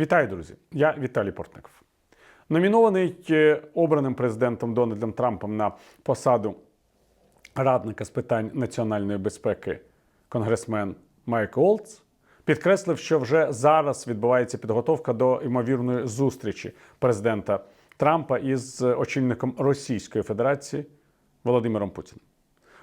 Вітаю, друзі! Я Віталій Портников. Номінований е, обраним президентом Дональдом Трампом на посаду радника з питань національної безпеки конгресмен Майк Олдс підкреслив, що вже зараз відбувається підготовка до ймовірної зустрічі президента Трампа із очільником Російської Федерації Володимиром Путіним.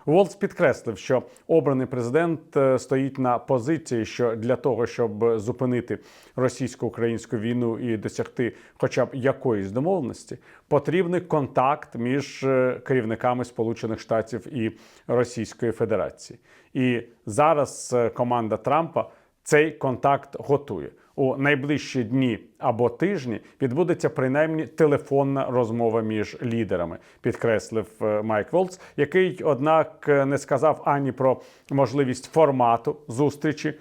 Волц підкреслив, що обраний президент е, стоїть на позиції, що для того, щоб зупинити російсько-українську війну і досягти хоча б якоїсь домовленості, потрібний контакт між е, керівниками Сполучених Штатів і Російської Федерації. І зараз е, команда Трампа цей контакт готує. У найближчі дні або тижні відбудеться принаймні телефонна розмова між лідерами, підкреслив е, Майк Волц, який, однак, не сказав ані про можливість формату зустрічі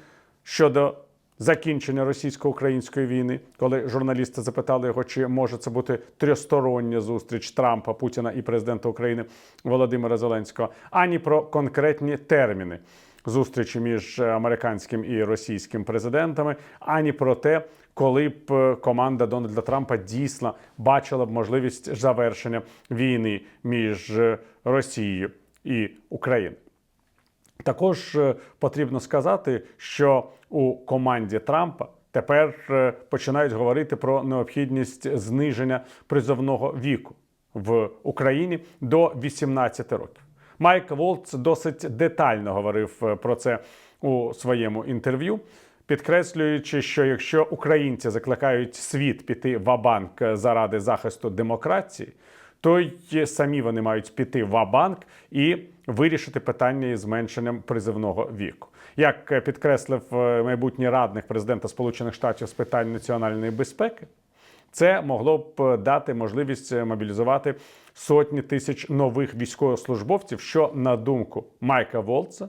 щодо закінчення російсько-української війни, коли журналісти запитали його, чи може це бути трьохстороння зустріч Трампа, Путіна і президента України Володимира Зеленського, ані про конкретні терміни зустрічі між американським і російським президентами, ані про те, коли б е, команда Дональда Трампа дійсно бачила б можливість завершення війни між е, Росією і Україною. Також е, потрібно сказати, що у команді Трампа тепер починають говорити про необхідність зниження призовного віку в Україні до 18 років. Майк Волц досить детально говорив е, про це у своєму інтерв'ю, підкреслюючи, що якщо українці закликають світ піти в абанк заради захисту демократії, то й самі вони мають піти в абанк і вирішити питання із зменшенням призивного віку. Як підкреслив е, майбутній радник президента Сполучених Штатів з питань національної безпеки, це могло б дати можливість мобілізувати сотні тисяч нових військовослужбовців, що, на думку Майка Волца,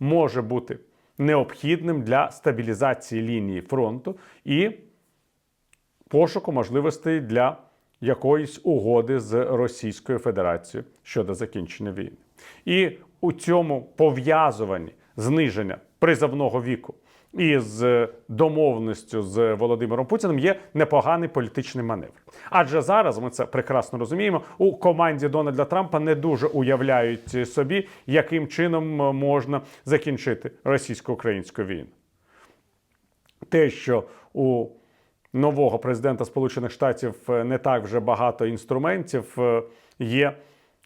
може бути необхідним для стабілізації лінії фронту і пошуку можливостей для якоїсь угоди з Російською Федерацією щодо закінчення війни. І у цьому пов'язуванні зниження призовного віку із домовленістю з Володимиром Путіним є непоганий політичний маневр. Адже зараз ми це прекрасно розуміємо. У команді Дональда Трампа не дуже уявляють собі, яким чином можна закінчити російсько-українську війну. Те, що у нового президента Сполучених Штатів не так вже багато інструментів, е, є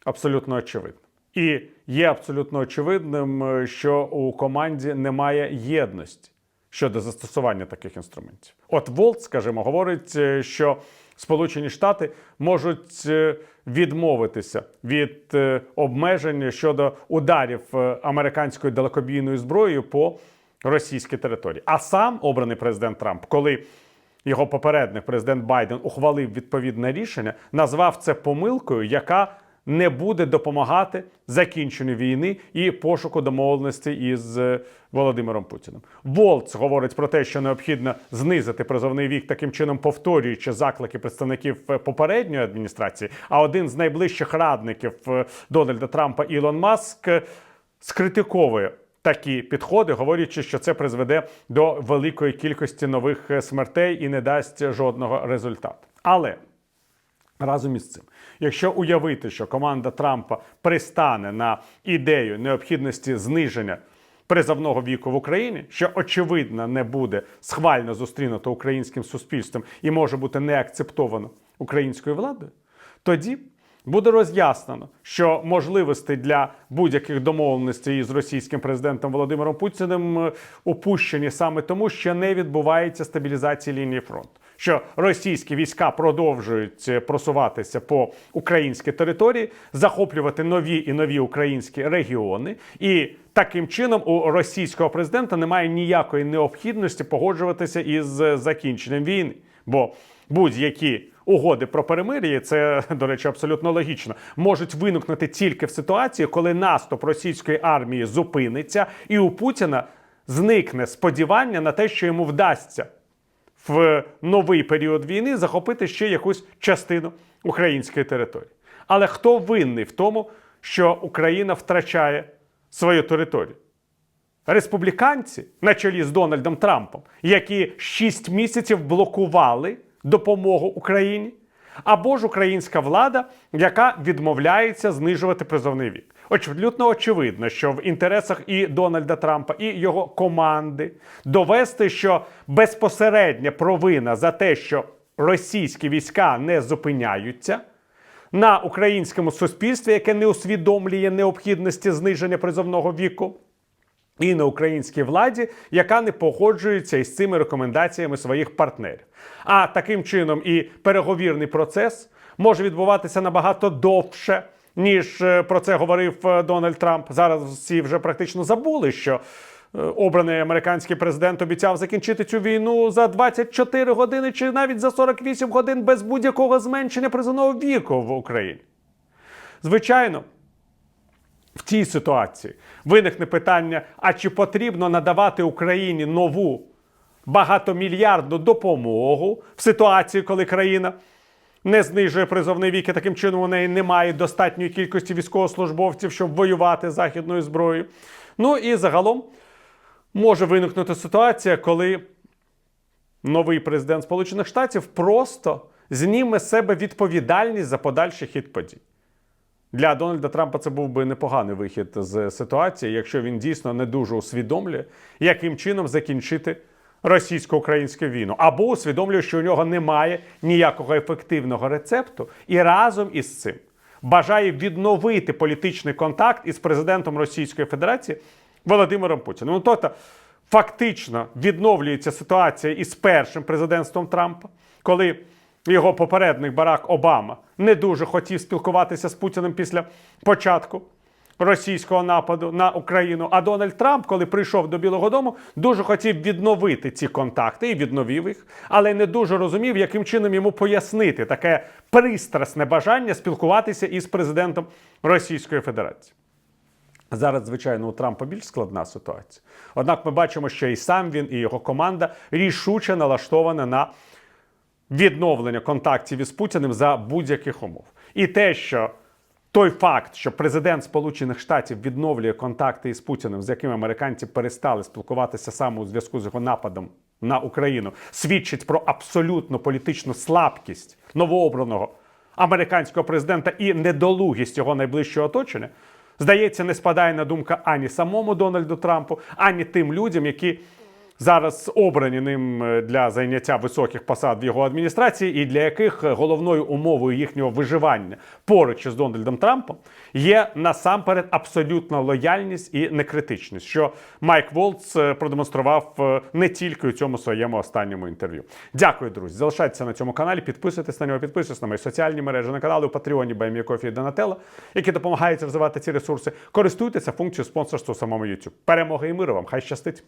абсолютно очевидним. І є абсолютно очевидним, е, що у команді немає єдності щодо застосування таких інструментів. От Волт, скажімо, говорить, е, що Сполучені Штати можуть е, відмовитися від е, обмежень щодо ударів американською далекобійною зброєю по російській території. А сам обраний президент Трамп, коли його попередник президент Байден ухвалив відповідне рішення, назвав це помилкою, яка не буде допомагати закінченню війни і пошуку домовленостей із е, Володимиром Путіним. Волц говорить про те, що необхідно знизити призовний вік, таким чином повторюючи заклики представників е, попередньої адміністрації. А один з найближчих радників е, Дональда Трампа Ілон Маск скритиковує. Такі підходи, говорячи, що це призведе до великої кількості нових смертей і не дасть жодного результату. Але Разом із цим, якщо уявити, що команда Трампа пристане на ідею необхідності зниження призовного віку в Україні, що очевидно не буде схвально зустрінуто українським суспільством і може бути не акцептовано українською владою, тоді буде роз'яснено, що можливості для будь-яких домовленостей із російським президентом Володимиром Путіним е, упущені саме тому, що не відбувається стабілізації лінії фронту. Що російські війська продовжують е, просуватися по українській території, захоплювати нові і нові українські регіони, і таким чином у російського президента немає ніякої необхідності погоджуватися із е, закінченням війни. Бо будь-які угоди про перемир'я, це, до речі, абсолютно логічно, можуть виникнути тільки в ситуації, коли наступ російської армії зупиниться, і у Путіна зникне сподівання на те, що йому вдасться в новий період війни захопити ще якусь частину української території. Але хто винний в тому, що Україна втрачає свою територію? республіканці на чолі з Дональдом Трампом, які 6 місяців блокували допомогу Україні, або ж українська влада, яка відмовляється знижувати призовний вік. Абсолютно очевидно, що в інтересах і Дональда Трампа, і його команди довести, що безпосередня провина за те, що російські війська не зупиняються на українському суспільстві, яке не усвідомлює необхідності зниження призовного віку. І на українській владі, яка не погоджується із цими рекомендаціями своїх партнерів. А таким чином і переговірний процес може відбуватися набагато довше, ніж е, про це говорив е, Дональд Трамп. Зараз всі вже практично забули, що е, обраний американський президент обіцяв закінчити цю війну за 24 години чи навіть за 48 годин без будь-якого зменшення призовного віку в Україні. Звичайно, в цій ситуації виникне питання: а чи потрібно надавати Україні нову багатомільярдну допомогу в ситуації, коли країна не знижує призовний вік, і таким чином у неї немає достатньої кількості військовослужбовців, щоб воювати західною зброєю. Ну і загалом може виникнути ситуація, коли новий президент Сполучених Штатів просто зніме з себе відповідальність за подальший хід подій. Для Дональда Трампа це був би непоганий вихід з ситуації, якщо він дійсно не дуже усвідомлює, яким чином закінчити російсько-українську війну, або усвідомлює, що у нього немає ніякого ефективного рецепту, і разом із цим бажає відновити політичний контакт із президентом Російської Федерації Володимиром Путіним. Ну, тобто, фактично відновлюється ситуація із першим президентством Трампа, коли його попередник Барак Обама не дуже хотів спілкуватися з Путіним після початку російського нападу на Україну. А Дональд Трамп, коли прийшов до Білого Дому, дуже хотів відновити ці контакти і відновив їх, але не дуже розумів, яким чином йому пояснити таке пристрасне бажання спілкуватися із президентом Російської Федерації. Зараз, звичайно, у Трампа більш складна ситуація. Однак ми бачимо, що і сам він, і його команда рішуче налаштована на відновлення контактів із Путіним за будь-яких умов. І те, що той факт, що президент Сполучених Штатів відновлює контакти із Путіним, з яким американці перестали спілкуватися саме у зв'язку з його нападом на Україну, свідчить про абсолютну політичну слабкість новообраного американського президента і недолугість його найближчого оточення. Здається, не спадає на думка ані самому Дональду Трампу, ані тим людям, які зараз обрані ним е, для зайняття високих посад в його адміністрації, і для яких головною умовою їхнього виживання поруч із Дональдом Трампом є насамперед абсолютна лояльність і некритичність, що Майк Волц е, продемонстрував е, не тільки у цьому своєму останньому інтерв'ю. Дякую, друзі. Залишайтеся на цьому каналі, підписуйтесь на нього, підписуйтесь на мої соціальні мережі, на канали у Патреоні Байміякофі і Донателло, які допомагають розвивати ці ресурси. Користуйтеся функцією спонсорства у самому YouTube. Перемоги і миру вам! Хай щастить!